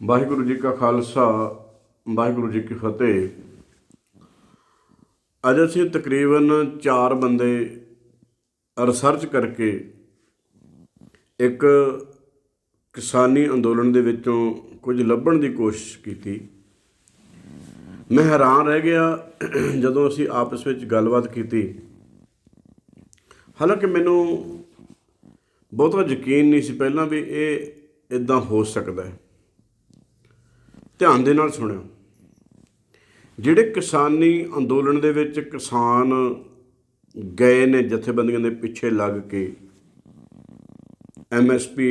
ਵਾਹਿਗੁਰੂ ਜੀ ਕਾ ਖਾਲਸਾ, ਵਾਹਿਗੁਰੂ ਜੀ ਕੀ ਫਤਿਹ। ਅੱਜ ਅਸੀਂ ਤਕਰੀਬਨ 4 ਬੰਦੇ ਰਿਸਰਚ ਕਰਕੇ ਇੱਕ ਕਿਸਾਨੀ ਅੰਦੋਲਨ ਦੇ ਵਿੱਚੋਂ ਕੁਝ ਲੱਭਣ ਦੀ ਕੋਸ਼ਿਸ਼ ਕੀਤੀ। ਮੈਂ ਹੈਰਾਨ ਰਹਿ ਗਿਆ ਜਦੋਂ ਅਸੀਂ ਆਪਸ ਵਿੱਚ ਗੱਲਬਾਤ ਕੀਤੀ। ਹਾਲਾਂਕਿ ਮੈਨੂੰ ਬਹੁਤਾ ਯਕੀਨ ਨਹੀਂ ਸੀ ਪਹਿਲਾਂ ਵੀ ਇਹ ਇਦਾਂ ਹੋ ਸਕਦਾ ਹੈ। ਧਿਆਨ ਦੇ ਨਾਲ ਸੁਣਿਓ। ਜਿਹੜੇ ਕਿਸਾਨੀ ਅੰਦੋਲਨ ਦੇ ਵਿੱਚ ਕਿਸਾਨ ਗਏ ਨੇ, ਜਥੇਬੰਦੀਆਂ ਦੇ ਪਿੱਛੇ ਲੱਗ ਕੇ ਐਮਐਸਪੀ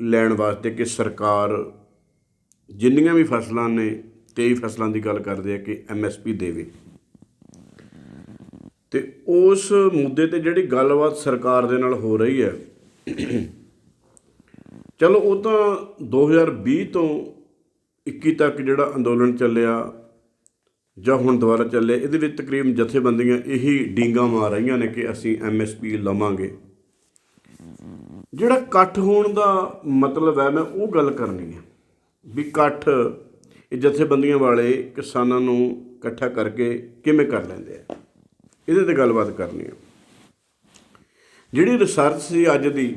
ਲੈਣ ਵਾਸਤੇ ਕਿ ਸਰਕਾਰ ਜਿੰਨੀਆਂ ਵੀ ਫਸਲਾਂ ਨੇ 23 ਫਸਲਾਂ ਦੀ ਗੱਲ ਕਰਦੇ ਆ ਕਿ ਐਮਐਸਪੀ ਦੇਵੇ। ਤੇ ਉਸ ਮੁੱਦੇ ਤੇ ਜਿਹੜੀ ਗੱਲਬਾਤ ਸਰਕਾਰ ਦੇ ਨਾਲ ਹੋ ਰਹੀ ਹੈ, ਚਲੋ ਉਹ ਤਾਂ 2020 ਤੋਂ 21 ਤੱਕ ਜਿਹੜਾ ਅੰਦੋਲਨ ਚੱਲਿਆ ਜਾਂ ਹੁਣ ਦੁਬਾਰਾ ਚੱਲਿਆ ਇਹਦੇ ਵਿੱਚ ਤਕਰੀਬਨ ਜਥੇਬੰਦੀਆਂ ਇਹੀ ਡੀਂਗਾ ਮਾਰ ਰਹੀਆਂ ਨੇ ਕਿ ਅਸੀਂ ਐਮਐਸਪੀ ਲਵਾਂਗੇ। ਜਿਹੜਾ ਇਕੱਠ ਹੋਣ ਦਾ ਮਤਲਬ ਹੈ, ਮੈਂ ਉਹ ਗੱਲ ਕਰਨੀ ਹੈ ਵੀ ਇਕੱਠ ਇਹ ਜਥੇਬੰਦੀਆਂ ਵਾਲੇ ਕਿਸਾਨਾਂ ਨੂੰ ਇਕੱਠਾ ਕਰਕੇ ਕਿਵੇਂ ਕਰ ਲੈਂਦੇ ਆ। ਇਹਦੇ ਤੇ ਗੱਲਬਾਤ ਕਰਨੀ ਹੈ। ਜਿਹੜੀ ਰਿਸਰਚ ਸੀ ਅੱਜ ਦੀ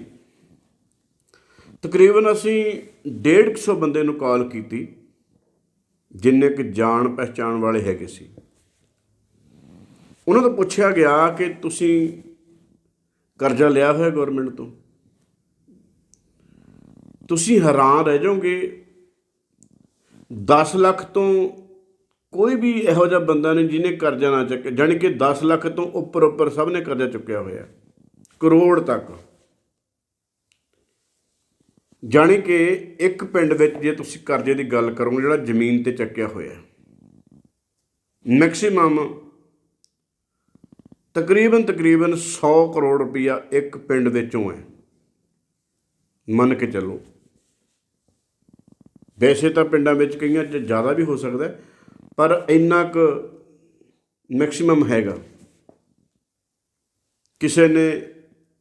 ਤਕਰੀਬਨ ਅਸੀਂ 150 ਬੰਦੇ ਨੂੰ ਕਾਲ ਕੀਤੀ, ਜਿੰਨੇ ਕਿ ਜਾਣ ਪਹਿਚਾਣ ਵਾਲੇ ਹੈਗੇ ਸੀ। ਉਹਨਾਂ ਤੋਂ ਪੁੱਛਿਆ ਗਿਆ ਕਿ ਤੁਸੀਂ ਕਰਜ਼ਾ ਲਿਆ ਹੋਇਆ ਗਵਰਨਮੈਂਟ ਤੋਂ? ਤੁਸੀਂ ਹੈਰਾਨ ਰਹਿ ਜਾਓਗੇ। 10 ਲੱਖ ਤੋਂ ਕੋਈ ਵੀ ਇਹੋ ਜਿਹਾ ਬੰਦਾ ਨਹੀਂ ਜਿਹਨੇ ਕਰਜ਼ਾ ਨਾ ਚੱਕਿਆ। ਜਾਣੀ ਕਿ 10 ਲੱਖ ਤੋਂ ਉੱਪਰ ਉੱਪਰ ਸਭ ਨੇ ਕਰਜ਼ਾ ਚੁੱਕਿਆ ਹੋਇਆ। ਕਰੋੜ ਤੱਕ। ਜਾਣੀ ਕਿ ਇੱਕ ਪਿੰਡ ਵਿੱਚ ਜੇ ਤੁਸੀਂ ਕਰਜ਼ੇ ਦੀ ਗੱਲ ਕਰੋਗੇ, ਜਿਹੜਾ ਜ਼ਮੀਨ ਤੇ ਚੱਕਿਆ ਹੋਇਆ ਮੈਕਸਿਮਮ ਤਕਰੀਬਨ ਤਕਰੀਬਨ 100 ਕਰੋੜ ਰੁਪਇਆ ਇੱਕ ਪਿੰਡ ਵਿੱਚੋਂ ਹੈ। ਮੰਨ ਕੇ ਚੱਲੋ। ਵੈਸੇ ਤਾਂ ਪਿੰਡਾਂ ਵਿੱਚ ਕਈਆਂ 'ਚ ਜ਼ਿਆਦਾ ਵੀ ਹੋ ਸਕਦਾ ਪਰ ਇੰਨਾ ਕੁ ਮੈਕਸਿਮਮ ਹੈਗਾ। ਕਿਸੇ ਨੇ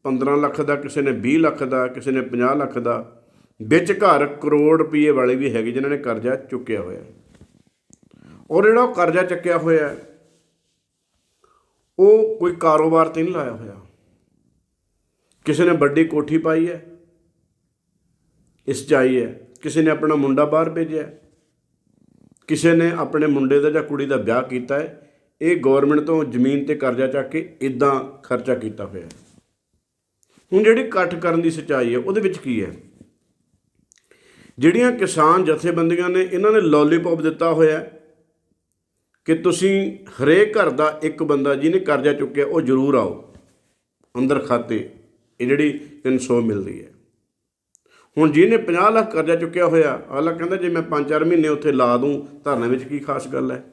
15 ਲੱਖ ਦਾ, ਕਿਸੇ ਨੇ 20 ਲੱਖ ਦਾ, ਕਿਸੇ ਨੇ 50 ਲੱਖ ਦਾ ਵਿੱਚ ਘਰ ਕਰੋੜ ਰੁਪਏ ਵਾਲੇ ਵੀ ਹੈਗੇ ਜਿਨ੍ਹਾਂ ਨੇ ਕਰਜ਼ਾ ਚੁੱਕਿਆ ਹੋਇਆ ਔਰ ਜਿਹੜਾ ਉਹ ਕਰਜ਼ਾ ਚੱਕਿਆ ਹੋਇਆ ਉਹ ਕੋਈ ਕਾਰੋਬਾਰ ਤੇ ਨਹੀਂ ਲਾਇਆ ਹੋਇਆ। ਕਿਸੇ ਨੇ ਵੱਡੀ ਕੋਠੀ ਪਾਈ ਹੈ ਇਸ 'ਚ ਹੈ। ਕਿਸੇ ਨੇ ਆਪਣਾ ਮੁੰਡਾ ਬਾਹਰ ਭੇਜਿਆ ਕਿਸੇ ਨੇ ਆਪਣੇ ਮੁੰਡੇ ਦਾ ਜਾਂ ਕੁੜੀ ਦਾ ਵਿਆਹ ਕੀਤਾ ਹੈ, ਇਹ ਗਵਰਨਮੈਂਟ ਤੋਂ ਜ਼ਮੀਨ ਤੇ ਕਰਜ਼ਾ ਚੱਕ ਕੇ ਇਦਾਂ ਖਰਚਾ ਕੀਤਾ ਹੋਇਆ ਹੁਣ ਜਿਹੜੀ ਇਕੱਠ ਕਰਨ ਦੀ ਸਚਾਈ ਹੈ, ਉਹਦੇ ਵਿੱਚ ਕੀ ਹੈ? ਜਿਹੜੀਆਂ ਕਿਸਾਨ ਜਥੇਬੰਦੀਆਂ ਨੇ, ਇਹਨਾਂ ਨੇ ਲੋਲੀਪੌਪ ਦਿੱਤਾ ਹੋਇਆ ਕਿ ਤੁਸੀਂ ਹਰੇਕ ਘਰ ਦਾ ਇੱਕ ਬੰਦਾ ਜਿਹਨੇ ਕਰਜ਼ਾ ਚੁੱਕਿਆ, ਉਹ ਜ਼ਰੂਰ ਆਓ। ਅੰਦਰ ਖਾਤੇ, ਇਹ ਜਿਹੜੀ 300 ਮਿਲਦੀ ਹੈ। ਹੁਣ ਜਿਹਨੇ 50 ਲੱਖ ਕਰਜ਼ਾ ਚੁੱਕਿਆ ਹੋਇਆ, ਅਗਲਾ ਕਹਿੰਦਾ, ਜੇ ਮੈਂ 5-4 ਮਹੀਨੇ ਉੱਥੇ ਲਾ ਦੂੰ, ਧਰਨੇ ਵਿੱਚ ਕੀ ਖਾਸ ਗੱਲ ਹੈ?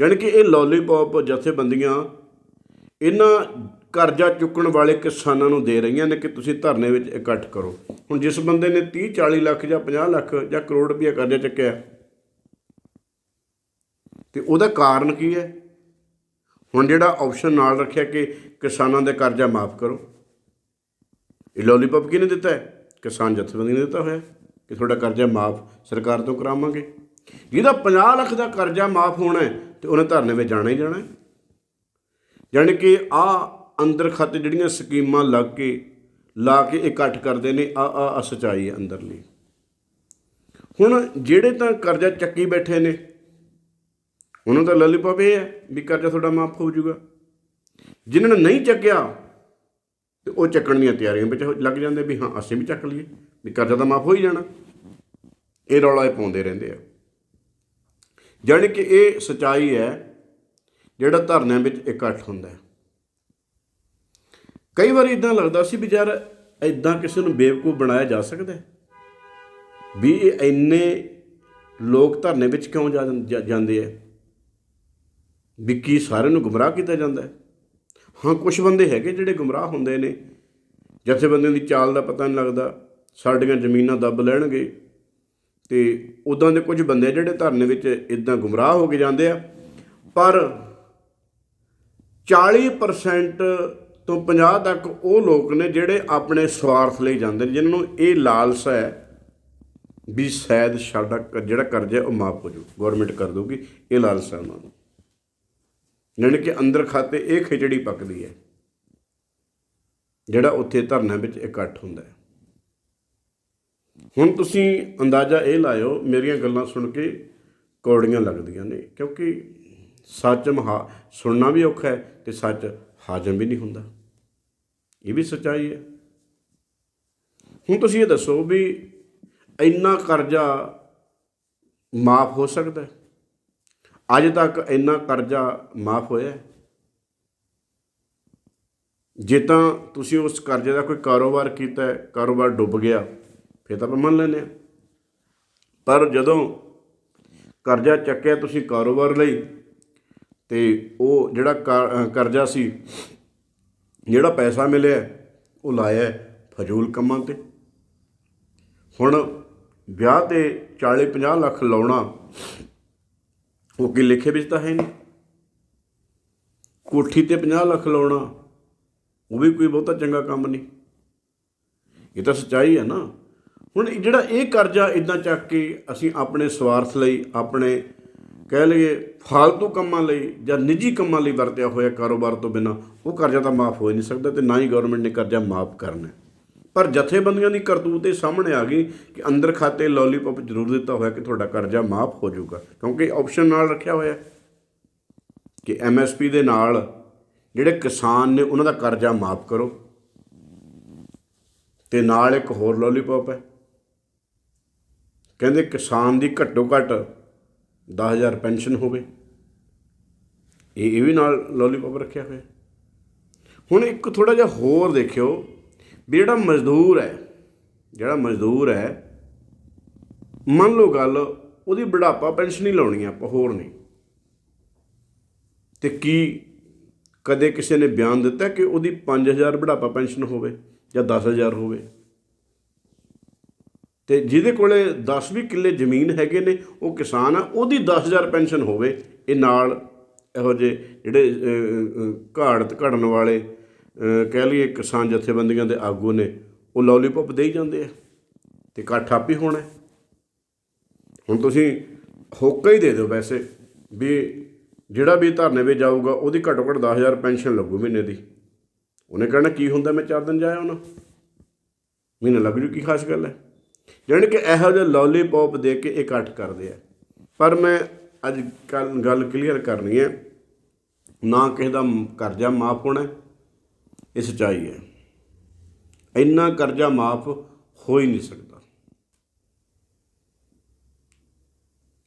ਯਾਨੀ ਕਿ ਇਹ ਲੋਲੀਪੌਪ ਜਥੇਬੰਦੀਆਂ, ਇਹਨਾਂ ਕਰਜ਼ਾ ਚੁੱਕਣ ਵਾਲੇ ਕਿਸਾਨਾਂ ਨੂੰ ਦੇ ਰਹੀਆਂ ਨੇ ਕਿ ਤੁਸੀਂ ਧਰਨੇ ਵਿੱਚ ਇਕੱਠ ਕਰੋ। ਹੁਣ ਜਿਸ ਬੰਦੇ ਨੇ 30 40 ਲੱਖ ਜਾਂ 50 ਲੱਖ ਜਾਂ ਕਰੋੜ ਰੁਪਏ ਕਰਜ਼ਾ ਚੱਕਿਆ ਤੇ ਉਹਦਾ ਕਾਰਨ ਕੀ ਹੈ? ਹੁਣ ਜਿਹੜਾ ਆਪਸ਼ਨ ਨਾਲ ਰੱਖਿਆ ਕਿ ਕਿਸਾਨਾਂ ਦੇ ਕਰਜ਼ਾ ਮਾਫ ਕਰੋ। ਇਹ ਲੋਲੀਪੌਪ ਕਿਹਨੇ ਦਿੱਤਾ ਹੈ? ਕਿਸਾਨ ਜਥੇਬੰਦੀ ਨੇ ਦਿੱਤਾ ਹੋਇਆ ਕਿ ਤੁਹਾਡਾ ਕਰਜ਼ਾ ਮਾਫ ਸਰਕਾਰ ਤੋਂ ਕਰਾਵਾਂਗੇ। ਜਿਹਦਾ 50 ਲੱਖ ਦਾ ਕਰਜ਼ਾ ਮਾਫ ਹੋਣਾ ਹੈ ਤੇ ਉਹਨੇ ਧਰਨੇ ਵਿੱਚ ਜਾਣਾ ਹੀ ਜਾਣਾ ਹੈ। ਯਾਨੀ ਕਿ ਆ ਅੰਦਰ ਖਾਤੇ ਜਿਹੜੀਆਂ ਸਕੀਮਾਂ ਲੱਗ ਕੇ, ਲਾ ਕੇ ਇਕੱਠ ਕਰਦੇ ਨੇ, ਆ ਆ ਆ ਸਚਾਈ ਹੈ ਅੰਦਰਲੀ। ਹੁਣ ਜਿਹੜੇ ਤਾਂ ਕਰਜ਼ਾ ਚੱਕੀ ਬੈਠੇ ਨੇ, ਉਹਨਾਂ ਦਾ ਲੱਲੀਪੌਪ ਇਹ ਹੈ ਵੀ ਕਰਜ਼ਾ ਤੁਹਾਡਾ ਮਾਫ ਹੋ ਜਾਊਗਾ। ਜਿਨ੍ਹਾਂ ਨੇ ਨਹੀਂ ਚੱਕਿਆ, ਤੇ ਉਹ ਚੱਕਣ ਦੀਆਂ ਤਿਆਰੀਆਂ ਵਿੱਚ ਲੱਗ ਜਾਂਦੇ ਵੀ ਹਾਂ, ਅਸੀਂ ਵੀ ਚੱਕ ਲਈਏ, ਵੀ ਕਰਜ਼ਾ ਤਾਂ ਮਾਫ ਹੋ ਹੀ ਜਾਣਾ। ਇਹ ਰੌਲਾ ਇਹ ਪਾਉਂਦੇ ਰਹਿੰਦੇ ਆ। ਜਾਣੀ ਕਿ ਇਹ ਸਚਾਈ ਹੈ ਜਿਹੜਾ ਧਰਨਿਆਂ ਵਿੱਚ ਇਕੱਠ ਹੁੰਦਾ ਹੈ। ਕਈ ਵਾਰ ਇਦਾਂ ਲੱਗਦਾ ਸੀ ਵੀ ਯਾਰ ਇਦਾਂ ਕਿਸੇ ਨੂੰ ਬੇਵਕੂਫ ਬਣਾਇਆ ਜਾ ਸਕਦਾ ਹੈ। ਵੀ ਇਹ ਇੰਨੇ ਲੋਕ ਧਰਨੇ ਵਿੱਚ ਕਿਉਂ ਜਾ- ਜਾਂਦੇ ਆ? ਵੀ ਕੀ ਸਾਰਿਆਂ ਨੂੰ ਗੁੰਮਰਾਹ ਕੀਤਾ ਜਾਂਦਾ ਹੈ? ਹਾਂ ਕੁਝ ਬੰਦੇ ਹੈਗੇ ਜਿਹੜੇ ਗੁੰਮਰਾਹ ਹੁੰਦੇ ਨੇ। ਜਥੇਬੰਦੀਆਂ ਦੀ ਚਾਲ ਦਾ ਪਤਾ ਨਹੀਂ ਲੱਗਦਾ। ਸਾਡੀਆਂ ਜ਼ਮੀਨਾਂ ਦੱਬ ਲੈਣਗੇ। ਤੇ ਉਦਾਂ ਦੇ ਕੁਝ ਬੰਦੇ ਜਿਹੜੇ ਧਰਨੇ ਵਿੱਚ ਇਦਾਂ ਗੁੰਮਰਾਹ ਹੋ ਕੇ ਜਾਂਦੇ ਆ। ਪਰ 40% ਤੋਂ 50 ਤੱਕ ਉਹ ਲੋਕ ਨੇ ਜਿਹੜੇ ਆਪਣੇ ਸਵਾਰਥ ਲਈ ਜਾਂਦੇ ਨੇ, ਜਿਨ੍ਹਾਂ ਨੂੰ ਇਹ ਲਾਲਸਾ ਹੈ ਵੀ ਸ਼ਾਇਦ ਸਾਡਾ ਕ- ਜਿਹੜਾ ਕਰਜ਼ਾ ਉਹ ਮਾਫ ਹੋ ਜਾਊ। ਗਵਰਨਮੈਂਟ ਕਰ ਦਊਗੀ, ਇਹ ਲਾਲਸਾ ਉਹਨਾਂ ਨੂੰ। ਜਾਣੀ ਕਿ ਅੰਦਰ ਖਾਤੇ ਇਹ ਖਿਚੜੀ ਪੱਕਦੀ ਹੈ, ਜਿਹੜਾ ਉੱਥੇ ਧਰਨਾ ਵਿੱਚ ਇਕੱਠ ਹੁੰਦਾ ਹੈ। ਹੁਣ ਤੁਸੀਂ ਅੰਦਾਜ਼ਾ ਇਹ ਲਾਇਓ, ਮੇਰੀਆਂ ਗੱਲਾਂ ਸੁਣ ਕੇ ਕੌੜੀਆਂ ਲੱਗਦੀਆਂ ਨੇ, ਕਿਉਂਕਿ ਸੱਚ ਮਹਾ, ਸੁਣਨਾ ਵੀ ਔਖਾ ਹੈ ਤੇ ਸੱਚ ਹਾਜ਼ਮ ਵੀ ਨਹੀਂ ਹੁੰਦਾ। ਇਹ ਵੀ ਸੱਚਾਈ ਹੈ। ਹੁਣ ਤੁਸੀਂ ਇਹ ਦੱਸੋ ਵੀ ਇੰਨਾ ਕਰਜ਼ਾ ਮਾਫ ਹੋ ਸਕਦਾ ਹੈ? ਅੱਜ ਤੱਕ ਇੰਨਾ ਕਰਜ਼ਾ ਮਾਫ ਹੋਇਆ ਹੈ? ਜੇ ਤਾਂ ਤੁਸੀਂ ਉਸ ਕਰਜ਼ੇ ਦਾ ਕੋਈ ਕਾਰੋਬਾਰ ਕੀਤਾ ਹੈ, ਕਾਰੋਬਾਰ ਡੁੱਬ ਗਿਆ, ਫਿਰ ਤਾਂ ਆਪਾਂ ਮੰਨ ਲੈਂਦੇ ਹਾਂ। ਪਰ ਜਦੋਂ ਕਰਜ਼ਾ ਚੱਕਿਆ ਤੁਸੀਂ ਕਾਰੋਬਾਰ ਲਈ, ਤੇ ਉਹ ਜਿਹੜਾ ਕਰਜ਼ਾ ਸੀ ਜਿਹੜਾ ਪੈਸਾ ਮਿਲਿਆ, ਉਹ ਲਾਇਆ ਫਜ਼ੂਲ ਕੰਮਾਂ ਤੇ। ਹੁਣ ਵਿਆਹ ਤੇ 40 50 ਲੱਖ ਲਾਉਣਾ, ਉਹ ਕੀ ਲਿਖੇ ਵਿੱਚ ਤਾਂ ਹੈ ਨਹੀਂ। ਕੋਠੀ ਤੇ 50 ਲੱਖ ਲਾਉਣਾ, ਉਹ ਵੀ ਕੋਈ ਬਹੁਤਾ ਚੰਗਾ ਕੰਮ ਨਹੀਂ। ਇਹ ਤਾਂ ਸੱਚਾਈ ਹੈ ਨਾ। ਹੁਣ ਜਿਹੜਾ ਇਹ ਕਰਜ਼ਾ ਇਦਾਂ ਚੱਕ ਕੇ ਅਸੀਂ ਆਪਣੇ ਸਵਾਰਥ ਲਈ, ਆਪਣੇ ਕਹਿ ਲਈਏ ਫਾਲਤੂ ਕੰਮਾਂ ਲਈ ਜਾਂ ਨਿੱਜੀ ਕੰਮਾਂ ਲਈ ਵਰਤਿਆ ਹੋਇਆ ਕਾਰੋਬਾਰ ਤੋਂ ਬਿਨਾ ਉਹ ਕਰਜ਼ਾ ਤਾਂ ਮਾਫ ਹੋ ਹੀ ਨਹੀਂ ਸਕਦਾ ਤੇ ਨਾ ਹੀ ਗਵਰਨਮੈਂਟ ਨੇ ਕਰਜ਼ਾ ਮਾਫ ਕਰਨਾ। ਪਰ ਜਥੇਬੰਦੀਆਂ ਦੀ ਕਰਤੂਤ ਇਹ ਸਾਹਮਣੇ ਆ ਗਈ ਕਿ ਅੰਦਰ ਖਾਤੇ ਲੋਲੀਪੌਪ ਜ਼ਰੂਰ ਦਿੱਤਾ ਹੋਇਆ ਕਿ ਤੁਹਾਡਾ ਕਰਜ਼ਾ ਮਾਫ ਹੋ ਜਾਊਗਾ, ਕਿਉਂਕਿ ਆਪਸ਼ਨ ਨਾਲ ਰੱਖਿਆ ਹੋਇਆ ਹੈ ਕਿ ਐਮਐਸਪੀ ਦੇ ਨਾਲ ਜਿਹੜੇ ਕਿਸਾਨ ਨੇ ਉਹਨਾਂ ਦਾ ਕਰਜ਼ਾ ਮਾਫ ਕਰੋ। ਤੇ ਨਾਲ ਇੱਕ ਹੋਰ ਲੋਲੀਪੌਪ ਹੈ। ਕਹਿੰਦੇ ਕਿਸਾਨ ਦੀ ਘੱਟੋ ਘੱਟ 10000 ਪੈਨਸ਼ਨ ਹੋਵੇ। ਇਹ ਇਹ ਵੀ ਨਾਲ ਲੋਲੀਪੌਪ ਰੱਖਿਆ ਹੋਇਆ। ਹੁਣ ਇੱਕ ਥੋੜਾ ਜਿਹਾ ਹੋਰ ਦੇਖਿਓ ਵੀ ਜਿਹੜਾ ਮਜ਼ਦੂਰ ਹੈ, ਜਿਹੜਾ ਮਜ਼ਦੂਰ ਹੈ, ਮੰਨ ਲਓ ਗੱਲ, ਉਹਦੀ ਬੁਢਾਪਾ ਪੈਨਸ਼ਨ ਹੀ ਲਾਉਣੀ ਆ, ਆਪਾਂ ਹੋਰ ਨਹੀਂ। ਤੇ ਕੀ ਕਦੇ ਕਿਸੇ ਨੇ ਬਿਆਨ ਦਿੱਤਾ ਕਿ ਉਹਦੀ 5000 ਬੁਢਾਪਾ ਪੈਨਸ਼ਨ ਹੋਵੇ ਜਾਂ 10000 ਹੋਵੇ? ਤੇ ਜਿਹਦੇ ਕੋਲੇ 10 ਵੀ ਕਿੱਲੇ ਜ਼ਮੀਨ ਹੈਗੇ ਨੇ ਉਹ ਕਿਸਾਨ ਆ ਉਹਦੀ 10000 ਪੈਨਸ਼ਨ ਹੋਵੇ ਇਹ ਨਾਲ ਇਹੋ ਜਿਹੇ ਜਿਹੜੇ ਅਹ, ਘਾੜਤ ਘੜਨ ਵਾਲੇ ਕਹਿ ਲਈਏ ਕਿਸਾਨ ਜਥੇਬੰਦੀਆਂ ਦੇ ਆਗੂ ਨੇ ਉਹ ਲੋਲੀਪੌਪ ਦੇਈ ਜਾਂਦੇ ਆ ਤੇ ਇਕੱਠ ਆਪੇ ਹੋਣਾ। ਹੁਣ ਤੁਸੀਂ ਹੋਕਾ ਹੀ ਦੇ ਦਿਓ ਵੈਸੇ ਵੀ ਜਿਹੜਾ ਵੀ ਧਰਨੇ 'ਤੇ ਜਾਊਗਾ ਉਹਦੀ ਘੱਟੋ ਘੱਟ 10000 ਪੈਨਸ਼ਨ ਲੱਗੂ ਮਹੀਨੇ ਦੀ। ਉਹਨੇ ਕਹਿਣਾ ਕੀ ਹੁੰਦਾ ਮੈਂ ਚਾਰ ਦਿਨ ਜਾਇਆ ਉਹਨਾਂ ਮਹੀਨਾ ਲੱਗ ਜੂ ਕੀ ਖਾਸ ਗੱਲ ਹੈ? ਜਾਣੀ ਕਿ ਇਹੋ ਜਿਹੇ ਲੋਲੀਪੌਪ ਦੇ ਕੇ ਇਹ ਇਕੱਠ ਕਰਦੇ ਆ। ਪਰ ਮੈਂ ਅੱਜ ਕੱਲ ਗੱਲ ਕਲੀਅਰ ਕਰਨੀ ਹੈ। ਨਾ ਕਿਸੇ ਦਾ ਕਰਜ਼ਾ ਮਾਫ ਹੋਣਾ ਇਹ ਸੱਚਾਈ ਹੈ। ਇੰਨਾ ਕਰਜ਼ਾ ਮਾਫ ਹੋ ਹੀ ਨਹੀਂ ਸਕਦਾ।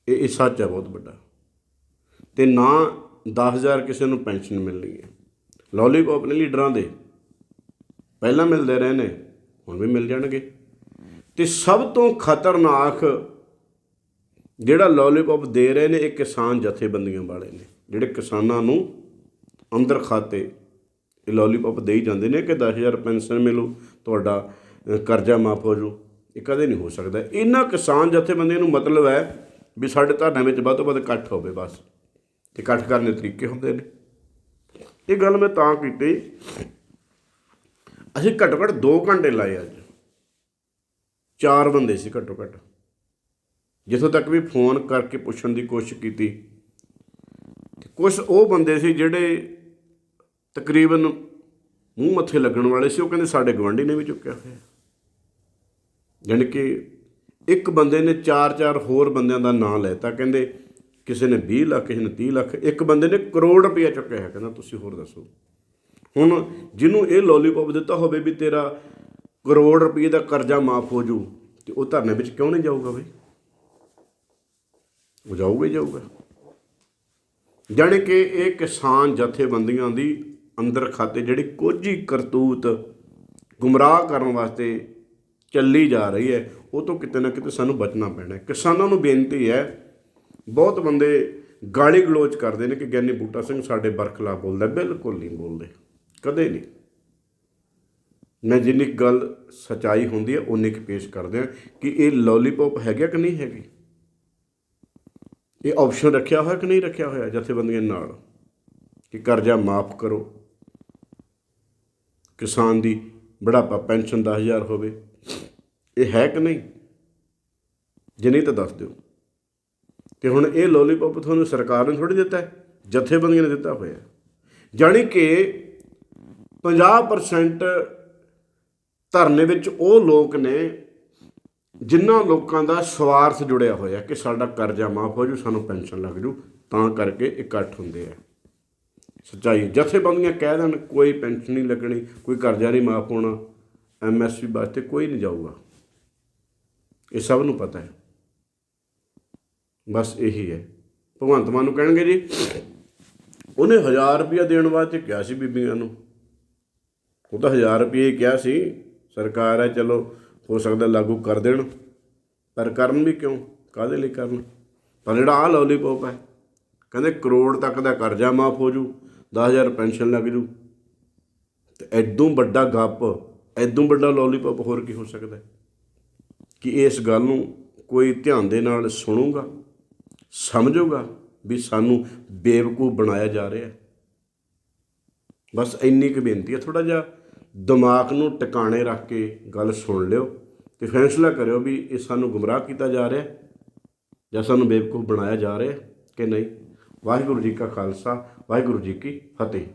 ਇਹ ਇਹ ਸੱਚ ਹੈ ਬਹੁਤ ਵੱਡਾ। ਤੇ ਨਾ 10000 ਕਿਸੇ ਨੂੰ ਪੈਨਸ਼ਨ ਮਿਲਣੀ ਹੈ। ਲੋਲੀਪੌਪ ਨੇ ਲੀਡਰਾਂ ਦੇ ਪਹਿਲਾਂ ਮਿਲਦੇ ਰਹੇ ਨੇ, ਹੁਣ ਵੀ ਮਿਲ ਜਾਣਗੇ। ਤੇ ਸਭ ਤੋਂ ਖਤਰਨਾਕ ਜਿਹੜਾ ਲੋਲੀਪੌਪ ਦੇ ਰਹੇ ਨੇ, ਇਹ ਕਿਸਾਨ ਜਥੇਬੰਦੀਆਂ ਵਾਲੇ ਨੇ, ਜਿਹੜੇ ਕਿਸਾਨਾਂ ਨੂੰ ਅੰਦਰ ਖਾਤੇ ਇਹ ਲੋਲੀਪੌਪ ਦੇਈ ਜਾਂਦੇ ਨੇ ਕਿ 10000 ਪੈਨਸ਼ਨ ਮਿਲੂ, ਤੁਹਾਡਾ ਕਰਜ਼ਾ ਮਾਫ ਹੋ ਜੂ। ਇਹ ਕਦੇ ਨਹੀਂ ਹੋ ਸਕਦਾ। ਇਹਨਾਂ ਕਿਸਾਨ ਜਥੇਬੰਦੀਆਂ ਨੂੰ ਮਤਲਬ ਹੈ ਵੀ ਸਾਡੇ ਧਰਨੇ ਵਿੱਚ ਵੱਧ ਤੋਂ ਵੱਧ ਇਕੱਠ ਹੋਵੇ ਬਸ। ਤੇ ਇਕੱਠ ਕਰਨ ਦੇ ਤਰੀਕੇ ਹੁੰਦੇ ਨੇ। ਇਹ ਗੱਲ ਮੈਂ ਤਾਂ ਕੀਤੀ। ਅਸੀਂ ਘੱਟੋ ਘੱਟ 2 ਘੰਟੇ ਲਾਏ ਅੱਜ। ਚਾਰ ਬੰਦੇ ਸੀ ਘੱਟੋ ਘੱਟ। ਜਿੱਥੋਂ ਤੱਕ ਵੀ ਫੋਨ ਕਰਕੇ ਪੁੱਛਣ ਦੀ ਕੋਸ਼ਿਸ਼ ਕੀਤੀ, ਤੇ ਕੁਝ ਉਹ ਬੰਦੇ ਸੀ ਜਿਹੜੇ ਤਕਰੀਬਨ ਮੂੰਹ ਮੱਥੇ ਲੱਗਣ ਵਾਲੇ ਸੀ, ਉਹ ਕਹਿੰਦੇ ਸਾਡੇ ਗਵੰਡੀ ਨੇ ਵੀ ਚੁੱਕਿਆ ਹੋਇਆ। ਜਾਣੀ ਕਿ ਇੱਕ ਬੰਦੇ ਨੇ ਚਾਰ ਚਾਰ ਹੋਰ ਬੰਦਿਆਂ ਦਾ ਨਾਂ ਲੈਤਾ, ਕਹਿੰਦੇ ਕਿਸੇ ਨੇ 20 ਲੱਖ, ਕਿਸੇ ਨੇ 30 ਲੱਖ, ਇੱਕ ਬੰਦੇ ਨੇ ਕਰੋੜ ਰੁਪਇਆ ਚੁੱਕਿਆ ਹੈ ਕਹਿੰਦਾ ਤੁਸੀਂ ਹੋਰ ਦੱਸੋ। ਹੁਣ ਜਿਹਨੂੰ ਇਹ ਲੋਲੀਪੌਪ ਦਿੱਤਾ ਹੋਵੇ ਵੀ ਤੇਰਾ ਕਰੋੜ ਰੁਪਏ ਦਾ ਕਰਜ਼ਾ ਮਾਫ ਹੋ ਜੂ ਤੇ ਉਹ ਧਰਨੇ ਵਿੱਚ ਕਿਉਂ ਨਹੀਂ ਜਾਊਗਾ ਬਈ? ਉਹ ਜਾਊਗਾ ਹੀ ਜਾਊਗਾ। ਜਾਣੀ ਕਿ ਇਹ ਕਿਸਾਨ ਜਥੇਬੰਦੀਆਂ ਦੀ ਅੰਦਰ ਖਾਤੇ ਜਿਹੜੀ ਕੋਝੀ ਕਰਤੂਤ ਗੁੰਮਰਾਹ ਕਰਨ ਵਾਸਤੇ ਚੱਲੀ ਜਾ ਰਹੀ ਹੈ, ਉਹ ਤੋਂ ਕਿਤੇ ਨਾ ਕਿਤੇ ਸਾਨੂੰ ਬਚਣਾ ਪੈਣਾ ਹੈ। ਕਿਸਾਨਾਂ ਨੂੰ ਬੇਨਤੀ ਹੈ, ਬਹੁਤ ਬੰਦੇ ਗਾਲੀ ਗਲੋਚ ਕਰਦੇ ਨੇ ਕਿ ਗਿਆਨੀ ਬੂਟਾ ਸਿੰਘ ਸਾਡੇ ਬਰਖਲਾ ਬੋਲਦਾ, ਬਿਲਕੁਲ ਨਹੀਂ ਬੋਲਦੇ, ਕਦੇ ਨਹੀਂ। ਮੈਂ ਜਿੰਨੀ ਕੁ ਗੱਲ ਸਚਾਈ ਹੁੰਦੀ ਹੈ ਉਨੀ ਕੁ ਪੇਸ਼ ਕਰਦੇ ਹਾਂ ਕਿ ਇਹ ਲੋਲੀਪੌਪ ਹੈਗਾ ਕਿ ਨਹੀਂ ਹੈਗੀ? ਇਹ ਆਪਸ਼ਨ ਰੱਖਿਆ ਹੋਇਆ ਕਿ ਨਹੀਂ ਰੱਖਿਆ ਹੋਇਆ ਜਥੇਬੰਦੀਆਂ ਨਾਲ? ਕਿ ਕਰਜ਼ਾ ਮਾਫ ਕਰੋ। ਕਿਸਾਨ ਦੀ ਬੁਢਾਪਾ ਪੈਨਸ਼ਨ 10000 ਹੋਵੇ। ਇਹ ਹੈ ਕਿ ਨਹੀਂ? ਜੇ ਨਹੀਂ ਤਾਂ ਦੱਸ ਦਿਓ। ਤੇ ਹੁਣ ਇਹ ਲੋਲੀਪੌਪ ਤੁਹਾਨੂੰ ਸਰਕਾਰ ਨੇ ਥੋੜੀ ਦਿੱਤਾ ਹੈ, ਜਥੇਬੰਦੀਆਂ ਨੇ ਦਿੱਤਾ ਹੋਇਆ ਹੈ। ਜਾਣੀ ਕਿ 50% ਧਰਨੇ ਵਿੱਚ ਉਹ ਲੋਕ ਨੇ ਜਿਨ੍ਹਾਂ ਲੋਕਾਂ ਦਾ ਸਵਾਰਥ ਜੁੜਿਆ ਹੋਇਆ ਕਿ ਸਾਡਾ ਕਰਜ਼ਾ ਮਾਫ ਹੋ ਜੂ, ਸਾਨੂੰ ਪੈਨਸ਼ਨ ਲੱਗ ਜੂ, ਤਾਂ ਕਰਕੇ ਇਕੱਠ ਹੁੰਦੇ ਆ। ਸੱਚਾਈ, ਜਥੇਬੰਦੀਆਂ ਕਹਿ ਦੇਣ, ਕੋਈ ਪੈਨਸ਼ਨ ਨਹੀਂ ਲੱਗਣੀ, ਕੋਈ ਕਰਜ਼ਾ ਨਹੀਂ ਮਾਫ ਹੋਣਾ ਐਮਐਸਪੀ ਵਾਸਤੇ ਕੋਈ ਨਹੀਂ ਜਾਊਗਾ। ਇਹ ਸਭ ਨੂੰ ਪਤਾ ਹੈ। ਬਸ ਇਹੀ ਹੈ। ਭਗਵੰਤ ਮਾਨ ਨੂੰ ਕਹਿਣਗੇ ਜੀ, ਉਹਨੇ 1000 ਰੁਪਇਆ ਦੇਣ ਵਾਸਤੇ ਕਿਹਾ ਸੀ ਬੀਬੀਆਂ ਨੂੰ। ਉਹ ਤਾਂ 1000 ਰੁਪਏ ਹੀ ਕਿਹਾ ਸੀ ਸਰਕਾਰ ਹੈ, ਚਲੋ, ਹੋ ਸਕਦਾ ਲਾਗੂ ਕਰ ਦੇਣ। ਪਰ ਕਰਨ ਵੀ ਕਿਉਂ? ਕਾਹਦੇ ਲਈ ਕਰਨ? ਪਰ ਜਿਹੜਾ ਆ ਲੋਲੀਪੌਪ ਹੈ, ਕਹਿੰਦੇ ਕਰੋੜ ਤੱਕ ਦਾ ਕਰਜ਼ਾ ਮਾਫ ਹੋ ਜੂ 10000 ਪੈਨਸ਼ਨ ਲੱਗ ਜੂ। ਤੇ ਐਦੋਂ ਵੱਡਾ ਗੱਪ, ਐਦੋਂ ਵੱਡਾ ਲੋਲੀਪੌਪ ਹੋਰ ਕੀ ਹੋ ਸਕਦਾ ਕਿ ਇਸ ਗੱਲ ਨੂੰ ਕੋਈ ਧਿਆਨ ਦੇ ਨਾਲ ਸੁਣੂਗਾ, ਸਮਝੂਗਾ ਵੀ ਸਾਨੂੰ ਬੇਵਕੂਫ ਬਣਾਇਆ ਜਾ ਰਿਹਾ ਬਸ ਇੰਨੀ ਕੁ ਬੇਨਤੀ ਹੈ ਥੋੜਾ ਜਿਹਾ ਦਿਮਾਗ ਨੂੰ ਟਿਕਾਣੇ ਰੱਖ ਕੇ ਗੱਲ ਸੁਣ ਲਿਓ ਤੇ ਫੈਸਲਾ ਕਰਿਓ ਵੀ ਇਹ ਸਾਨੂੰ ਗੁੰਮਰਾਹ ਕੀਤਾ ਜਾ ਰਿਹਾ ਜਾਂ ਸਾਨੂੰ ਬੇਵਕੂਫ ਬਣਾਇਆ ਜਾ ਰਿਹਾ ਕਿ ਨਹੀਂ? ਵਾਹਿਗੁਰੂ ਜੀ ਕਾ ਖਾਲਸਾ, ਵਾਹਿਗੁਰੂ ਜੀ ਕੀ ਫਤਿਹ।